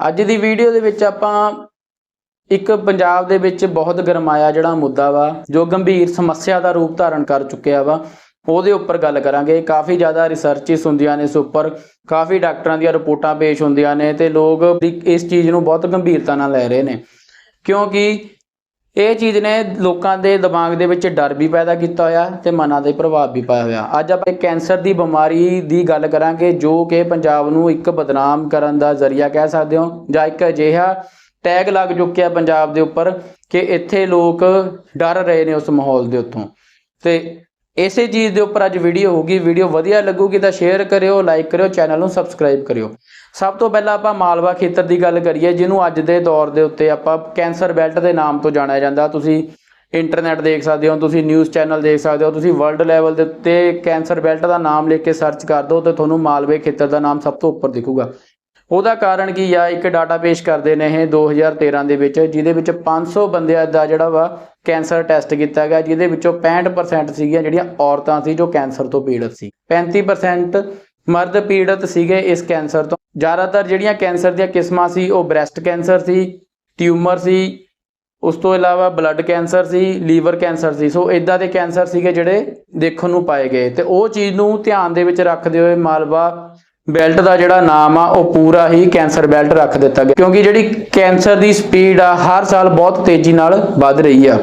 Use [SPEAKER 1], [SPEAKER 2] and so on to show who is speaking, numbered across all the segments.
[SPEAKER 1] ਅੱਜ ਦੀ ਵੀਡੀਓ ਦੇ ਵਿੱਚ ਆਪਾਂ ਇੱਕ ਪੰਜਾਬ ਦੇ ਵਿੱਚ ਬਹੁਤ ਗਰਮਾਇਆ ਜਿਹੜਾ ਮੁੱਦਾ ਵਾ, ਜੋ ਗੰਭੀਰ ਸਮੱਸਿਆ ਦਾ ਰੂਪ ਧਾਰਨ ਕਰ ਚੁੱਕਿਆ ਵਾ, ਉਹਦੇ ਉੱਪਰ ਗੱਲ ਕਰਾਂਗੇ। ਕਾਫੀ ਜ਼ਿਆਦਾ ਰਿਸਰਚਿਸ ਹੁੰਦੀਆਂ ਨੇ ਇਸ ਉੱਪਰ, ਕਾਫੀ ਡਾਕਟਰਾਂ ਦੀਆਂ ਰਿਪੋਰਟਾਂ ਪੇਸ਼ ਹੁੰਦੀਆਂ ਨੇ ਤੇ ਲੋਕ ਇਸ ਚੀਜ਼ ਨੂੰ ਬਹੁਤ ਗੰਭੀਰਤਾ ਨਾਲ ਲੈ ਰਹੇ ਨੇ। ਕਿਉਂਕਿ ਇਹ ਚੀਜ਼ ਨੇ ਲੋਕਾਂ ਦੇ ਦਿਮਾਗ ਦੇ ਵਿੱਚ ਡਰ ਵੀ ਪੈਦਾ ਕੀਤਾ ਹੋਇਆ ਤੇ ਮਨਾਂ ਦੇ ਪ੍ਰਭਾਵ ਵੀ ਪਾਇਆ ਹੋਇਆ। ਅੱਜ ਆਪਾਂ ਕੈਂਸਰ ਦੀ ਬਿਮਾਰੀ ਦੀ ਗੱਲ ਕਰਾਂਗੇ, ਜੋ ਕਿ ਪੰਜਾਬ ਨੂੰ ਇੱਕ ਬਦਨਾਮ ਕਰਨ ਦਾ ਜ਼ਰੀਆ ਕਹਿ ਸਕਦੇ ਹੋ, ਜਾਂ ਇੱਕ ਅਜਿਹਾ ਟੈਗ ਲੱਗ ਚੁੱਕਿਆ ਪੰਜਾਬ ਦੇ ਉੱਪਰ ਕਿ ਇੱਥੇ ਲੋਕ ਡਰ ਰਹੇ ਨੇ ਉਸ ਮਾਹੌਲ ਦੇ ਉੱਤੋਂ। ਤੇ ਇਸੇ ਚੀਜ਼ ਦੇ ਉੱਪਰ ਅੱਜ ਵੀਡੀਓ ਹੋਊਗੀ। ਵੀਡੀਓ ਵਧੀਆ ਲੱਗੂਗੀ ਤਾਂ ਸ਼ੇਅਰ ਕਰਿਓ ਲਾਈਕ ਕਰਿਓ ਚੈਨਲ ਨੂੰ ਸਬਸਕ੍ਰਾਈਬ ਕਰਿਓ। ਸਭ ਤੋਂ ਪਹਿਲਾਂ ਆਪਾਂ ਮਾਲਵਾ ਖੇਤਰ ਦੀ ਗੱਲ ਕਰੀਏ, ਜਿਹਨੂੰ ਅੱਜ ਦੇ ਦੌਰ ਦੇ ਉੱਤੇ ਆਪਾਂ ਕੈਂਸਰ ਬੈਲਟ ਦੇ ਨਾਮ ਤੋਂ ਜਾਣਿਆ ਜਾਂਦਾ। ਤੁਸੀਂ ਇੰਟਰਨੈਟ ਦੇਖ ਸਕਦੇ ਹੋ, ਤੁਸੀਂ ਨਿਊਜ਼ ਚੈਨਲ ਦੇਖ ਸਕਦੇ ਹੋ, ਤੁਸੀਂ ਵਰਲਡ ਲੈਵਲ ਦੇ ਉੱਤੇ ਕੈਂਸਰ ਬੈਲਟ ਦਾ ਨਾਮ ਲਿਖ ਕੇ ਸਰਚ ਕਰ ਦਿਓ ਤੇ ਤੁਹਾਨੂੰ ਮਾਲਵੇ ਖੇਤਰ ਦਾ ਨਾਮ ਸਭ ਤੋਂ ਉੱਪਰ ਦਿਖੂਗਾ। ਉਹਦਾ ਕਾਰਨ ਕੀ ਆ? ਇੱਕ ਡਾਟਾ ਪੇਸ਼ ਕਰਦੇ ਨੇ ਇਹ 2013 ਦੇ ਵਿੱਚ, ਜਿਹਦੇ ਵਿੱਚ 500 ਬੰਦਿਆਂ ਦਾ ਜਿਹੜਾ ਵਾ ਕੈਂਸਰ ਟੈਸਟ ਕੀਤਾ ਗਿਆ, ਜਿਹਦੇ ਵਿੱਚੋਂ 65% ਸੀਗੀਆਂ ਜਿਹੜੀਆਂ ਔਰਤਾਂ ਸੀ ਜੋ ਕੈਂਸਰ ਤੋਂ ਪੀੜਤ ਸੀ। 35% ਮਰਦ ਪੀੜਤ ਸੀਗੇ ਇਸ ਕੈਂਸਰ ਤੋਂ। ਜ਼ਿਆਦਾਤਰ ਜਿਹੜੀਆਂ ਕੈਂਸਰ ਦੀਆਂ ਕਿਸਮਾਂ ਸੀ, ਉਹ ਬ੍ਰੈਸਟ ਕੈਂਸਰ ਸੀ, ਟਿਊਮਰ ਸੀ, ਉਸ ਤੋਂ ਇਲਾਵਾ ਬਲੱਡ ਕੈਂਸਰ ਸੀ, ਲੀਵਰ ਕੈਂਸਰ ਸੀ। ਸੋ ਇਦਾਂ ਦੇ ਕੈਂਸਰ ਸੀਗੇ ਜਿਹੜੇ ਦੇਖਣ ਨੂੰ ਪਾਏ ਗਏ। ਤੇ ਉਹ ਚੀਜ਼ ਨੂੰ ਧਿਆਨ ਦੇ ਵਿੱਚ ਰੱਖਦੇ ਹੋਏ ਮਾਲਵਾ ਬੈਲਟ ਦਾ ਜਿਹੜਾ ਨਾਮ ਆ, ਉਹ ਪੂਰਾ ਹੀ ਕੈਂਸਰ ਬੈਲਟ ਰੱਖ ਦਿੱਤਾ ਗਿਆ। ਕਿਉਂਕਿ ਜਿਹੜੀ ਕੈਂਸਰ ਦੀ ਸਪੀਡ ਆ, ਹਰ ਸਾਲ ਬਹੁਤ ਤੇਜ਼ੀ ਨਾਲ ਵੱਧ ਰਹੀ ਆ।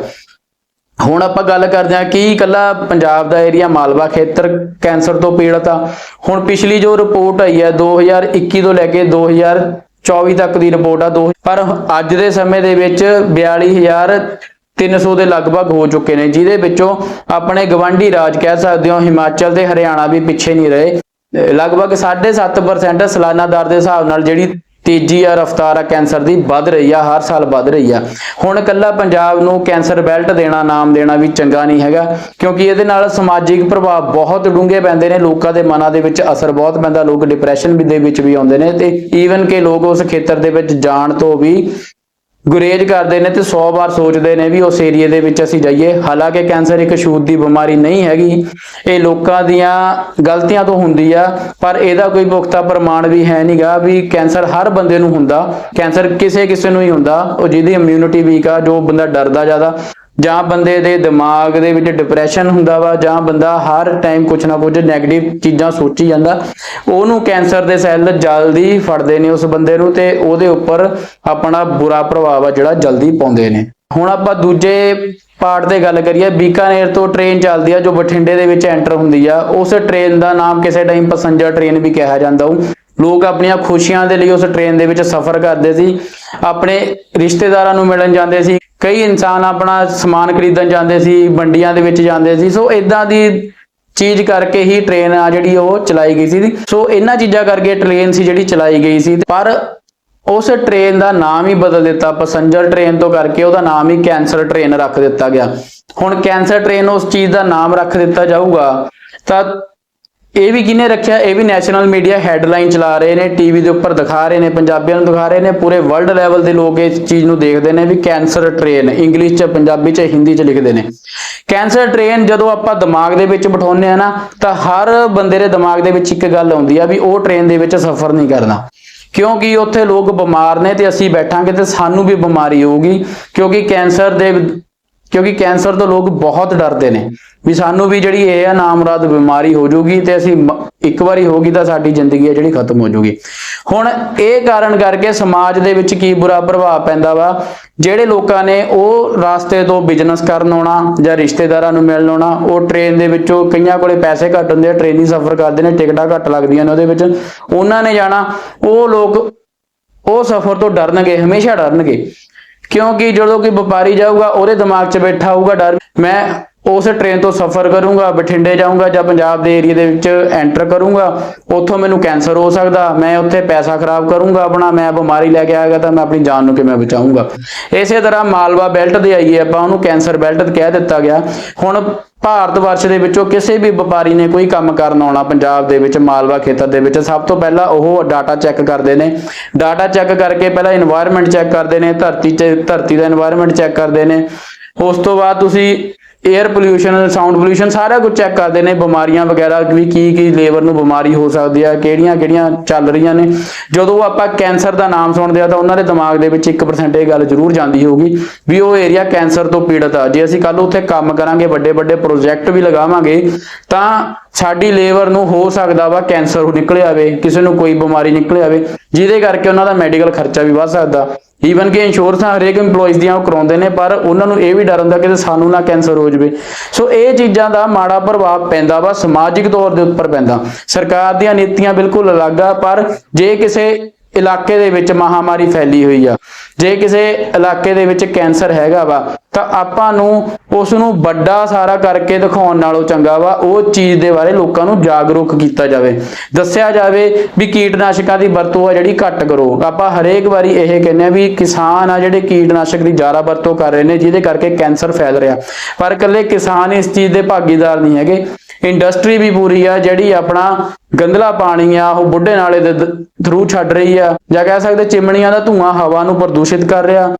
[SPEAKER 1] ਹੁਣ ਆਪਾਂ ਗੱਲ ਕਰਦੇ ਹਾਂ ਕਿ ਇਕੱਲਾ ਪੰਜਾਬ ਦਾ ਏਰੀਆ ਮਾਲਵਾ ਖੇਤਰ ਕੈਂਸਰ ਤੋਂ ਪੀੜਤ ਆ। ਹੁਣ ਪਿਛਲੀ ਜੋ ਰਿਪੋਰਟ ਆਈ ਹੈ 2021 ਤੋਂ ਲੈ ਕੇ 2024 ਤੱਕ ਦੀ ਰਿਪੋਰਟ ਆ, ਦੋ ਪਰ ਅੱਜ ਦੇ ਸਮੇਂ ਦੇ ਵਿੱਚ 42300 ਦੇ ਲਗਭਗ ਹੋ ਚੁੱਕੇ ਨੇ, ਜਿਹਦੇ ਵਿੱਚੋਂ ਆਪਣੇ ਗਵਾਂਢੀ ਰਾਜ ਕਹਿ ਸਕਦੇ ਹੋ, ਹਿਮਾਚਲ ਤੇ ਹਰਿਆਣਾ ਵੀ ਪਿੱਛੇ ਨਹੀਂ ਰਹੇ। ਅਹ ਲਗਭਗ 7.5% ਸਾਲਾਨਾ ਦਰ ਦੇ ਹਿਸਾਬ ਨਾਲ ਜਿਹੜੀ ਤੇਜ਼ੀ ਆ, ਰਫਤਾਰ ਆ, ਕੈਂਸਰ ਦੀ ਵੱਧ ਰਹੀ ਆ, ਹਰ ਸਾਲ ਵੱਧ ਰਹੀ ਆ। ਹੁਣ ਕੱਲਾ ਪੰਜਾਬ ਨੂੰ ਕੈਂਸਰ ਬੈਲਟ ਦੇਣਾ, ਨਾਮ ਦੇਣਾ ਵੀ ਚੰਗਾ ਨਹੀਂ ਹੈਗਾ, ਕਿਉਂਕਿ ਇਹਦੇ ਨਾਲ ਸਮਾਜਿਕ ਪ੍ਰਭਾਵ ਬਹੁਤ ਡੂੰਘੇ ਪੈਂਦੇ ਨੇ, ਲੋਕਾਂ ਦੇ ਮਨਾਂ ਦੇ ਵਿੱਚ ਅਸਰ ਬਹੁਤ ਪੈਂਦਾ, ਲੋਕ ਡਿਪਰੈਸ਼ਨ ਵੀ ਦੇ ਵਿੱਚ ਵੀ ਆਉਂਦੇ ਨੇ, ਤੇ ਈਵਨ ਕਿ ਲੋਕ ਉਸ ਖੇਤਰ ਦੇ ਵਿੱਚ ਜਾਣ ਤੋਂ ਵੀ ਗੁਰੇਜ ਕਰਦੇ ਨੇ ਤੇ 100 ਵਾਰ ਸੋਚਦੇ ਨੇ ਵੀ ਉਸ ਏਰੀਏ ਦੇ ਵਿੱਚ ਅਸੀਂ ਜਾਈਏ। ਹਾਲਾਂਕਿ ਕੈਂਸਰ ਇੱਕ ਛੂਤ ਦੀ ਬਿਮਾਰੀ ਨਹੀਂ ਹੈਗੀ। ਇਹ ਲੋਕਾਂ ਦੀਆਂ ਗਲਤੀਆਂ ਤੋਂ ਹੁੰਦੀ ਆ, ਪਰ ਇਹਦਾ ਕੋਈ ਪੁਖਤਾ ਪ੍ਰਮਾਣ ਵੀ ਹੈ ਨਹੀਂਗਾ ਵੀ ਕੈਂਸਰ ਹਰ ਬੰਦੇ ਨੂੰ ਹੁੰਦਾ। ਕੈਂਸਰ ਕਿਸੇ ਕਿਸੇ ਨੂੰ ਹੀ ਹੁੰਦਾ। ਉਹ ਜਿਹਦੀ ਇਮਿਊਨਿਟੀ ਵੀਕ ਆ, ਜੋ ਬੰਦਾ ਡਰਦਾ ਜ਼ਿਆਦਾ। ਜਾਂ ਬੰਦੇ ਦੇ ਦਿਮਾਗ ਦੇ ਵਿੱਚ ਡਿਪਰੈਸ਼ਨ ਹੁੰਦਾ ਵਾ, ਜਾਂ ਬੰਦਾ ਹਰ ਟਾਈਮ ਕੁਝ ਨਾ ਕੁਝ 네ਗੇਟਿਵ ਚੀਜ਼ਾਂ ਸੋਚੀ ਜਾਂਦਾ, ਉਹਨੂੰ ਕੈਂਸਰ ਦੇ ਸੈੱਲ ਜਲਦੀ ਫੜਦੇ ਨੇ ਉਸ ਬੰਦੇ ਨੂੰ ਤੇ ਉਹਦੇ ਉੱਪਰ ਆਪਣਾ ਬੁਰਾ ਪ੍ਰਭਾਵ ਆ ਜਿਹੜਾ ਜਲਦੀ ਪਾਉਂਦੇ ਨੇ। ਹੁਣ ਆਪਾਂ ਦੂਜੇ ਪਾਰਟ ਤੇ ਗੱਲ ਕਰੀਏ, ਬੀਕਾਨੇਰ ਤੋਂ ਟ੍ਰੇਨ ਚੱਲਦੀ ਆ, ਜੋ ਬਠਿੰਡੇ ਦੇ ਵਿੱਚ ਐਂਟਰ ਹੁੰਦੀ ਆ। ਉਸ ਟ੍ਰੇਨ ਦਾ ਨਾਮ ਕਿਸੇ ਟਾਈਮ ਪੈਸੰਜਰ ਟ੍ਰੇਨ ਵੀ ਕਿਹਾ ਜਾਂਦਾ ਉਹ ਲੋਕ ਆਪਣੀਆਂ ਖੁਸ਼ੀਆਂ ਦੇ ਲਈ ਉਸ ਟ੍ਰੇਨ ਦੇ ਵਿੱਚ ਸਫ਼ਰ ਕਰਦੇ ਸੀ। ਆਪਣੇ ਰਿਸ਼ਤੇਦਾਰਾਂ ਨੂੰ ਮਿਲਣ ਜਾਂਦੇ ਸੀ। ਕਈ ਇਨਸਾਨ ਆਪਣਾ ਸਮਾਨ ਖਰੀਦਣ ਜਾਂਦੇ ਸੀ, ਮੰਡੀਆਂ ਦੇ ਵਿੱਚ ਜਾਂਦੇ ਸੀ, ਸੋ ਇਦਾਂ ਦੀ ਚੀਜ਼ ਕਰਕੇ ਹੀ ਟ੍ਰੇਨ ਆ ਜਿਹੜੀ ਉਹ ਚਲਾਈ ਗਈ ਸੀ। ਸੋ ਇਹਨਾਂ ਚੀਜ਼ਾਂ ਕਰਕੇ ਟ੍ਰੇਨ ਸੀ ਜਿਹੜੀ ਚਲਾਈ ਗਈ ਸੀ। ਪਰ ਉਸ ਟ੍ਰੇਨ ਦਾ ਨਾਮ ਹੀ ਬਦਲ ਦਿੱਤਾ। ਪੈਸੰਜਰ ਟ੍ਰੇਨ ਤੋਂ ਕਰਕੇ ਉਹਦਾ ਨਾਮ ਹੀ ਕੈਂਸਰ ਟ੍ਰੇਨ ਰੱਖ ਦਿੱਤਾ ਗਿਆ। ਹੁਣ ਕੈਂਸਰ ਟ੍ਰੇਨ ਉਸ ਚੀਜ਼ ਦਾ ਨਾਮ ਰੱਖ ਦਿੱਤਾ ਜਾਊਗਾ, ਤਾਂ ਇਹ ਵੀ ਕਿਹਨੇ ਰੱਖਿਆ? ਇਹ ਵੀ ਨੈਸ਼ਨਲ ਮੀਡੀਆ ਹੈਡਲਾਈਨ ਚਲਾ ਰਹੇ ਨੇ ਟੀਵੀ ਦੇ ਉੱਪਰ ਦਿਖਾ ਰਹੇ ਨੇ, ਪੰਜਾਬੀਆਂ ਨੂੰ ਦਿਖਾ ਰਹੇ ਨੇ, ਪੂਰੇ ਵਰਲਡ ਲੈਵਲ ਦੇ ਲੋਕ ਇਸ ਚੀਜ਼ ਨੂੰ ਦੇਖਦੇ ਨੇ ਵੀ ਕੈਂਸਰ ਟ੍ਰੇਨ ਇੰਗਲਿਸ਼ 'ਚ, ਪੰਜਾਬੀ 'ਚ ਹਿੰਦੀ 'ਚ ਲਿਖਦੇ ਨੇ। ਕੈਂਸਰ ਟ੍ਰੇਨ ਜਦੋਂ ਆਪਾਂ ਦਿਮਾਗ ਦੇ ਵਿੱਚ ਬਿਠਾਉਂਦੇ ਆ ਨਾ, ਤਾਂ ਹਰ ਬੰਦੇ ਦੇ ਦਿਮਾਗ ਦੇ ਵਿੱਚ ਇੱਕ ਗੱਲ ਆਉਂਦੀ ਆ ਵੀ ਉਹ ਟ੍ਰੇਨ ਦੇ ਵਿੱਚ ਸਫ਼ਰ ਨਹੀਂ ਕਰਨਾ। ਕਿਉਂਕਿ ਉੱਥੇ ਲੋਕ ਬਿਮਾਰ ਨੇ ਤੇ ਅਸੀਂ ਬੈਠਾਂਗੇ ਤੇ ਸਾਨੂੰ ਵੀ ਬਿਮਾਰੀ ਹੋਊਗੀ, ਕਿਉਂਕਿ ਕੈਂਸਰ ਦੇ ਕਿਉਂਕਿ ਕੈਂਸਰ ਤੋਂ ਲੋਕ ਬਹੁਤ ਡਰਦੇ ਨੇ। ਵੀ ਸਾਨੂੰ ਵੀ ਜਿਹੜੀ ਇਹ ਆ ਨਾਮਰਾਦ ਬਿਮਾਰੀ ਹੋ ਜਾਊਗੀ ਤੇ ਅਸੀਂ ਇੱਕ ਵਾਰੀ ਹੋਗੀ ਤਾਂ ਸਾਡੀ ਜ਼ਿੰਦਗੀ ਹੈ ਜਿਹੜੀ ਖਤਮ ਹੋ ਜਾਊਗੀ। ਹੁਣ ਇਹ ਕਾਰਨ ਕਰਕੇ ਸਮਾਜ ਦੇ ਵਿੱਚ ਕੀ ਬੁਰਾ ਪ੍ਰਭਾਵ ਪੈਂਦਾ ਵਾ? ਜਿਹੜੇ ਲੋਕਾਂ ਨੇ ਉਹ ਰਾਸਤੇ ਤੋਂ ਬਿਜ਼ਨਸ ਕਰਨ ਆਉਣਾ ਜਾਂ ਰਿਸ਼ਤੇਦਾਰਾਂ ਨੂੰ ਮਿਲਣ ਆਉਣਾ, ਉਹ ਟ੍ਰੇਨ ਦੇ ਵਿੱਚੋਂ ਕਈਆਂ ਕੋਲੇ ਪੈਸੇ ਘੱਟ ਹੁੰਦੇ ਆ ਟ੍ਰੇਨੀ ਸਫ਼ਰ ਕਰਦੇ ਨੇ, ਟਿਕਟਾਂ ਘੱਟ ਲੱਗਦੀਆਂ ਨੇ ਉਹਦੇ ਵਿੱਚ। ਉਹਨਾਂ ਨੇ ਜਾਣਾ, ਉਹ ਲੋਕ ਉਹ ਸਫ਼ਰ ਤੋਂ ਡਰਨਗੇ, ਹਮੇਸ਼ਾ ਡਰਨਗੇ। ਕਿਉਂਕਿ ਜਦੋਂ ਕੋਈ ਵਪਾਰੀ ਜਾਊਗਾ ਉਹਦੇ ਦਿਮਾਗ 'ਚ ਬੈਠਾ ਹੋਊਗਾ ਡਰ। ਮੈਂ ਉਸ ਟ੍ਰੇਨ ਤੋਂ ਸਫ਼ਰ ਕਰੂੰਗਾ, ਬਠਿੰਡੇ ਜਾਊਂਗਾ ਜਾਂ ਪੰਜਾਬ ਦੇ ਏਰੀਆ ਦੇ ਵਿੱਚ ਐਂਟਰ ਕਰੂੰਗਾ, ਉੱਥੋਂ ਮੈਨੂੰ ਕੈਂਸਰ ਹੋ ਸਕਦਾ, ਮੈਂ ਉੱਥੇ ਪੈਸਾ ਖਰਾਬ ਕਰੂੰਗਾ ਆਪਣਾ, ਮੈਂ ਬਿਮਾਰੀ ਲੈ ਕੇ ਆਏਗਾ ਤਾਂ ਮੈਂ ਆਪਣੀ ਜਾਨ ਨੂੰ ਕਿਵੇਂ ਬਚਾਉਂਗਾ ਇਸੇ ਤਰ੍ਹਾਂ ਮਾਲਵਾ ਬੈਲਟ ਦੇ ਆਈਏ ਆਪਾਂ, ਉਹਨੂੰ ਕੈਂਸਰ ਬੈਲਟ ਕਹਿ ਦਿੱਤਾ ਗਿਆ। ਹੁਣ ਭਾਰਤ ਵਰਸ਼ ਦੇ ਵਿੱਚੋਂ ਕਿਸੇ ਵੀ ਵਪਾਰੀ ਨੇ ਕੋਈ ਕੰਮ ਕਰਨ ਆਉਣਾ ਪੰਜਾਬ ਦੇ ਵਿੱਚ, ਮਾਲਵਾ ਖੇਤਰ ਦੇ ਵਿੱਚ, ਸਭ ਤੋਂ ਪਹਿਲਾਂ ਉਹ ਡਾਟਾ ਚੈੱਕ ਕਰਦੇ ਨੇ। ਡਾਟਾ ਚੈੱਕ ਕਰਕੇ ਪਹਿਲਾਂ এনवायरमेंट ਚੈੱਕ ਕਰਦੇ ਨੇ, ਧਰਤੀ ਤੇ ਧਰਤੀ ਦਾ এনवायरमेंट ਚੈੱਕ ਕਰਦੇ ਨੇ। ਉਸ ਤੋਂ ਬਾਅਦ ਤੁਸੀਂ 에ਅਰ ਪੋਲਿਊਸ਼ਨ ਸਾਊਂਡ ਪੋਲਿਊਸ਼ਨ ਸਾਰਾ ਕੁਝ ਚੈੱਕ ਕਰਦੇ ਨੇ, ਬਿਮਾਰੀਆਂ ਵਗੈਰਾ ਵੀ ਕੀ ਕੀ ਲੇਬਰ ਨੂੰ ਬਿਮਾਰੀ ਹੋ ਸਕਦੀ ਆ, ਕਿਹੜੀਆਂ ਕਿਹੜੀਆਂ ਚੱਲ ਰਹੀਆਂ ਨੇ। ਜਦੋਂ ਆਪਾਂ ਕੈਂਸਰ ਦਾ ਨਾਮ ਸੁਣਦੇ ਆ ਤਾਂ ਉਹਨਾਂ ਦੇ ਦਿਮਾਗ ਦੇ ਵਿੱਚ 1% ਇਹ ਗੱਲ ਜ਼ਰੂਰ ਜਾਂਦੀ ਹੋਊਗੀ ਵੀ ਉਹ ਏਰੀਆ ਕੈਂਸਰ ਤੋਂ ਪੀੜਤ ਆ। ਜੇ ਅਸੀਂ ਕੱਲ ਉੱਥੇ ਕੰਮ ਕਰਾਂਗੇ, ਵੱਡੇ ਵੱਡੇ ਪ੍ਰੋਜੈਕਟ ਵੀ ਲਗਾਵਾਂਗੇ, ਤਾਂ ਸਾਡੀ ਲੇਬਰ ਨੂੰ ਹੋ ਸਕਦਾ ਵਾ ਕੈਂਸਰ ਨਿਕਲ ਆਵੇ, ਕਿਸੇ ਨੂੰ ਕੋਈ ਬਿਮਾਰੀ ਨਿਕਲ ਆਵੇ, ਜਿਹਦੇ ਕਰਕੇ ਉਹਨਾਂ ਦਾ ਮੈਡੀਕਲ ਖਰਚਾ ਵੀ ਵੱਧ ਸਕਦਾ। ਈਵਨ ਕਿ ਇੰਸ਼ੋਰੈਂਸਾਂ ਹਰੇਕ EMPLOYEES ਦੀਆਂ ਉਹ ਕਰਾਉਂਦੇ ਨੇ, ਪਰ ਉਹਨਾਂ ਨੂੰ ਇਹ ਵੀ ਡਰ ਹੁੰਦਾ ਕਿ ਸਾਨੂੰ ਨਾ ਕੈਂਸਰ ਹੋ ਜਾਵੇ। ਸੋ ਇਹ ਚੀਜ਼ਾਂ ਦਾ ਮਾੜਾ ਪ੍ਰਭਾਵ ਪੈਂਦਾ ਵਾ, ਸਮਾਜਿਕ ਤੌਰ ਦੇ ਉੱਪਰ ਪੈਂਦਾ। ਸਰਕਾਰ ਦੀਆਂ ਨੀਤੀਆਂ ਬਿਲਕੁਲ ਅਲੱਗ ਆ, ਪਰ ਜੇ ਕਿਸੇ ਇਲਾਕੇ ਦੇ ਵਿੱਚ ਮਹਾਮਾਰੀ ਫੈਲੀ ਹੋਈ ਆ। ਜੇ ਕਿਸੇ ਇਲਾਕੇ ਦੇ ਵਿੱਚ ਕੈਂਸਰ ਹੈਗਾ ਵਾ, ਤਾਂ ਆਪਾਂ ਨੂੰ ਉਸ ਨੂੰ ਵੱਡਾ ਸਾਰਾ ਕਰਕੇ ਦਿਖਾਉਣ ਨਾਲੋਂ ਚੰਗਾ ਵਾ, ਉਹ ਚੀਜ਼ ਦੇ ਬਾਰੇ ਲੋਕਾਂ ਨੂੰ ਜਾਗਰੂਕ ਕੀਤਾ ਜਾਵੇ। ਦੱਸਿਆ ਜਾਵੇ ਵੀ ਕੀਟਨਾਸ਼ਕਾਂ ਦੀ ਵਰਤੋਂ ਆ ਜਿਹੜੀ ਘੱਟ ਕਰੋ। ਆਪਾਂ ਹਰੇਕ ਵਾਰੀ ਇਹ ਕਹਿੰਦੇ ਆ ਵੀ ਕਿਸਾਨ ਆ ਜਿਹੜੇ ਕੀਟਨਾਸ਼ਕ ਦੀ ਜ਼ਿਆਦਾ ਵਰਤੋਂ ਕਰ ਰਹੇ ਨੇ, ਜਿਹਦੇ ਕਰਕੇ ਕੈਂਸਰ ਫੈਲ ਰਿਹਾ। ਪਰ ਇਕੱਲੇ ਕਿਸਾਨ ਇਸ ਚੀਜ਼ ਦੇ ਭਾਗੀਦਾਰ ਨਹੀਂ ਹੈਗੇ। ਇੰਡਸਟਰੀ ਵੀ ਪੂਰੀ ਆ, ਜਿਹੜੀ ਆਪਣਾ ਗੰਦਲਾ ਪਾਣੀ ਆ, ਉਹ ਬੁੱਢੇ ਨਾਲੇ ਦੇ ਥਰੂ ਛੱਡ ਰਹੀ ਆ। ਜਾਂ ਕਹਿ ਸਕਦੇ ਚਿਮਣੀਆਂ ਦਾ ਧੂਆਂ ਹਵਾ ਨੂੰ ਪ੍ਰਦੂਸ਼ਿਤ ਕਰ ਰਿਹਾ।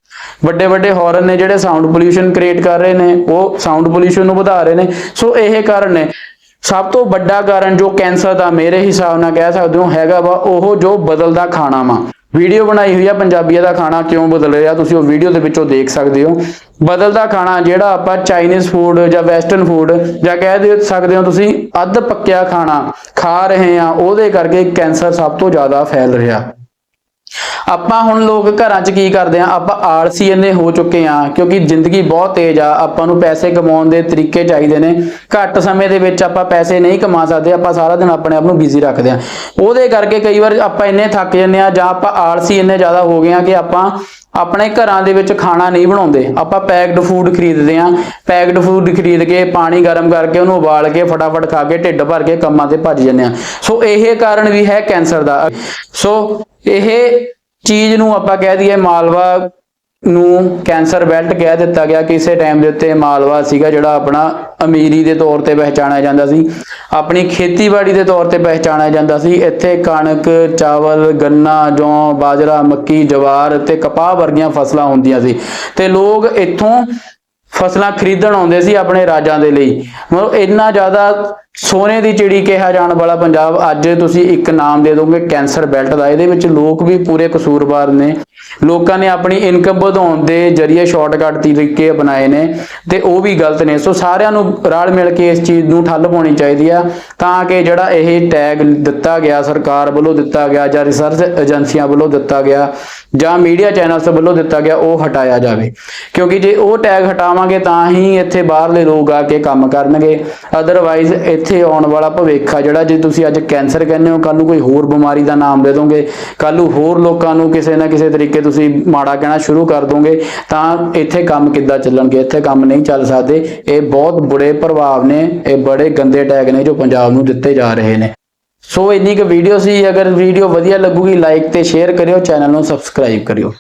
[SPEAKER 1] ਵੱਡੇ ਵੱਡੇ ਹਾਰਨ ਨੇ ਜਿਹੜੇ ਸਾਊਂਡ ਪੋਲਿਊਸ਼ਨ ਕ੍ਰੀਏਟ ਕਰ ਰਹੇ ਨੇ, ਉਹ ਸਾਊਂਡ ਪੋਲਿਊਸ਼ਨ ਨੂੰ ਵਧਾ ਰਹੇ ਨੇ। ਸੋ ਇਹ ਕਾਰਨ ਨੇ। ਸਭ ਤੋਂ ਵੱਡਾ ਕਾਰਨ ਜੋ ਕੈਂਸਰ ਦਾ ਮੇਰੇ ਹਿਸਾਬ ਨਾਲ ਕਹਿ ਸਕਦੇ ਹੋ ਹੈਗਾ ਵਾ, ਉਹ ਜੋ ਬਦਲਦਾ ਖਾਣਾ ਵਾ। ਵੀਡੀਓ ਬਣਾਈ ਹੋਈ ਆ, ਪੰਜਾਬੀਆਂ ਦਾ ਖਾਣਾ ਕਿਉਂ ਬਦਲ ਰਿਹਾ, ਤੁਸੀਂ ਉਹ ਵੀਡੀਓ ਦੇ ਵਿੱਚੋਂ ਦੇਖ ਸਕਦੇ ਹੋ। ਬਦਲਦਾ ਖਾਣਾ ਜਿਹੜਾ ਆਪਾਂ ਚਾਈਨੀਜ਼ ਫੂਡ ਜਾਂ ਵੈਸਟਰਨ ਫੂਡ ਜਾਂ ਕਹਿ ਦੇ ਸਕਦੇ ਹੋ ਤੁਸੀਂ ਅੱਧ ਪੱਕਿਆ ਖਾਣਾ ਖਾ ਰਹੇ ਆ ਉਹਦੇ ਕਰਕੇ ਕੈਂਸਰ ਸਭ ਤੋਂ ਜ਼ਿਆਦਾ ਫੈਲ ਰਿਹਾ। ਆਪਾਂ ਹੁਣ ਲੋਕ ਘਰਾਂ 'ਚ ਕੀ ਕਰਦੇ ਆ ਆਪਾਂ ਆਲਸੀ ਇੰਨੇ ਹੋ ਚੁੱਕੇ ਆ ਕਿਉਂਕਿ ਜ਼ਿੰਦਗੀ ਬਹੁਤ ਤੇਜ਼ ਆ। ਆਪਾਂ ਨੂੰ ਪੈਸੇ ਕਮਾਉਣ ਦੇ ਤਰੀਕੇ ਚਾਹੀਦੇ ਨੇ। ਘੱਟ ਸਮੇਂ ਦੇ ਵਿੱਚ ਆਪਾਂ ਪੈਸੇ ਨਹੀਂ ਕਮਾ ਸਕਦੇ। ਆਪਾਂ ਸਾਰਾ ਦਿਨ ਆਪਣੇ ਆਪ ਨੂੰ ਬਿਜ਼ੀ ਰੱਖਦੇ ਆ ਉਹਦੇ ਕਰਕੇ ਕਈ ਵਾਰ ਆਪਾਂ ਇੰਨੇ ਥੱਕ ਜਾਂਦੇ ਆ ਜਾਂ ਆਪਾਂ ਆਲਸੀ ਇੰਨੇ ਜ਼ਿਆਦਾ ਹੋ ਗਏ ਆ ਕਿ ਆਪਾਂ ਆਪਣੇ ਘਰਾਂ ਦੇ ਵਿੱਚ ਖਾਣਾ ਨਹੀਂ ਬਣਾਉਂਦੇ। ਆਪਾਂ ਪੈਕਡ ਫੂਡ ਖਰੀਦਦੇ ਆ ਪੈਕਡ ਫੂਡ ਖਰੀਦ ਕੇ, ਪਾਣੀ ਗਰਮ ਕਰਕੇ, ਉਹਨੂੰ ਉਬਾਲ ਕੇ, ਫਟਾਫਟ ਖਾ ਕੇ, ਢਿੱਡ ਭਰ ਕੇ ਕੰਮਾਂ ਤੇ ਭੱਜ ਜਾਂਦੇ ਆ ਸੋ ਇਹ ਕਾਰਨ ਵੀ ਹੈ ਕੈਂਸਰ ਦਾ। ਸੋ ਇਹ ਚੀਜ਼ ਨੂੰ ਆਪਾਂ ਕਹਿ ਦਈਏ ਮਾਲਵਾ ਨੂੰ ਕੈਂਸਰ ਬੈਲਟ ਕਹਿ ਦਿੱਤਾ ਗਿਆ ਕਿਸੇ ਟਾਈਮ ਦੇ ਉੱਤੇ ਮਾਲਵਾ ਸੀਗਾ ਜਿਹੜਾ ਆਪਣਾ ਅਮੀਰੀ ਦੇ ਤੌਰ ਤੇ ਪਹਿਚਾਣਿਆ ਜਾਂਦਾ ਸੀ। ਆਪਣੀ ਖੇਤੀਬਾੜੀ ਦੇ ਤੌਰ ਤੇ ਪਹਿਚਾਣਿਆ ਜਾਂਦਾ ਸੀ। ਇੱਥੇ ਕਣਕ, ਚਾਵਲ, ਗੰਨਾ, ਜੌਂ, ਬਾਜਰਾ, ਮੱਕੀ, ਜਵਾਰ ਤੇ ਕਪਾਹ ਵਰਗੀਆਂ ਫਸਲਾਂ ਹੁੰਦੀਆਂ ਸੀ। ਤੇ ਲੋਕ ਇੱਥੋਂ ਫਸਲਾਂ ਖਰੀਦਣ ਆਉਂਦੇ ਸੀ ਆਪਣੇ ਰਾਜਾਂ ਦੇ ਲਈ। ਮਤਲਬ ਇੰਨਾ ਜ਼ਿਆਦਾ ਸੋਨੇ ਦੀ ਚਿੜੀ ਕਿਹਾ ਜਾਣ ਵਾਲਾ ਪੰਜਾਬ, ਅੱਜ ਤੁਸੀਂ ਇੱਕ ਨਾਮ ਦੇ ਦੋਗੇ ਕੈਂਸਰ ਬੈਲਟ ਦਾ। ਇਹਦੇ ਵਿੱਚ ਲੋਕ ਵੀ ਪੂਰੇ ਕਸੂਰਵਾਰ ਨੇ। ਲੋਕਾਂ ਨੇ ਆਪਣੀ ਇਨਕਮ ਵਧਾਉਣ ਦੇ ਜਰੀਏ ਸ਼ਾਰਟਕਟ ਤਰੀਕੇ ਅਪਣਾਏ ਨੇ ਤੇ ਉਹ ਵੀ ਗਲਤ ਨੇ। ਸੋ ਸਾਰਿਆਂ ਨੂੰ ਰਲ ਮਿਲ ਕੇ ਇਸ ਚੀਜ਼ ਨੂੰ ਠੱਲ ਪਾਉਣੀ ਚਾਹੀਦੀ ਆ ਤਾਂ ਕਿ ਜਿਹੜਾ ਇਹ ਟੈਗ ਦਿੱਤਾ ਗਿਆ ਸਰਕਾਰ ਵੱਲੋਂ ਦਿੱਤਾ ਗਿਆ ਜਾਂ ਰਿਸਰਚ ਏਜੰਸੀਆਂ ਵੱਲੋਂ ਦਿੱਤਾ ਗਿਆ ਜਾਂ ਮੀਡੀਆ ਚੈਨਲਸ ਵੱਲੋਂ ਦਿੱਤਾ ਗਿਆ, ਉਹ ਹਟਾਇਆ ਜਾਵੇ। ਕਿਉਂਕਿ ਜੇ ਉਹ ਟੈਗ ਹਟਾਵਾਂਗੇ ਤਾਂ ਹੀ ਇੱਥੇ ਬਾਹਰਲੇ ਲੋਕ ਆ ਕੇ ਕੰਮ ਕਰਨਗੇ। ਅਦਰਵਾਈਜ਼ ਇੱਥੇ ਆਉਣ ਵਾਲਾ ਭਵਿੱਖ ਆ ਜਿਹੜਾ ਜੇ ਤੁਸੀਂ ਅੱਜ ਕੈਂਸਰ ਕਹਿੰਦੇ ਹੋ ਕੱਲ ਨੂੰ ਕੋਈ ਹੋਰ ਬਿਮਾਰੀ ਦਾ ਨਾਮ ਦੇ ਦੋਗੇ ਕੱਲ ਨੂੰ ਹੋਰ ਲੋਕਾਂ ਨੂੰ ਕਿਸੇ ਨਾ ਕਿਸੇ ਤਰੀਕੇ ਤੁਸੀਂ ਮਾੜਾ ਕਹਿਣਾ ਸ਼ੁਰੂ ਕਰ ਦੋਗੇ, ਤਾਂ ਇੱਥੇ ਕੰਮ ਕਿੱਦਾਂ ਚੱਲਣਗੇ? ਇੱਥੇ ਕੰਮ ਨਹੀਂ ਚੱਲ ਸਕਦੇ। ਇਹ ਬਹੁਤ ਬੁਰੇ ਪ੍ਰਭਾਵ ਨੇ, ਇਹ ਬੜੇ ਗੰਦੇ ਟੈਗ ਨੇ ਜੋ ਪੰਜਾਬ ਨੂੰ ਦਿੱਤੇ ਜਾ ਰਹੇ ਨੇ। ਸੋ ਇੰਨੀ ਕੁ ਵੀਡੀਓ ਸੀ। ਅਗਰ ਵੀਡੀਓ ਵਧੀਆ ਲੱਗੂਗੀ ਲਾਈਕ ਤੇ ਸ਼ੇਅਰ ਕਰਿਓ ਚੈਨਲ ਨੂੰ ਸਬਸਕ੍ਰਾਈਬ ਕਰਿਓ।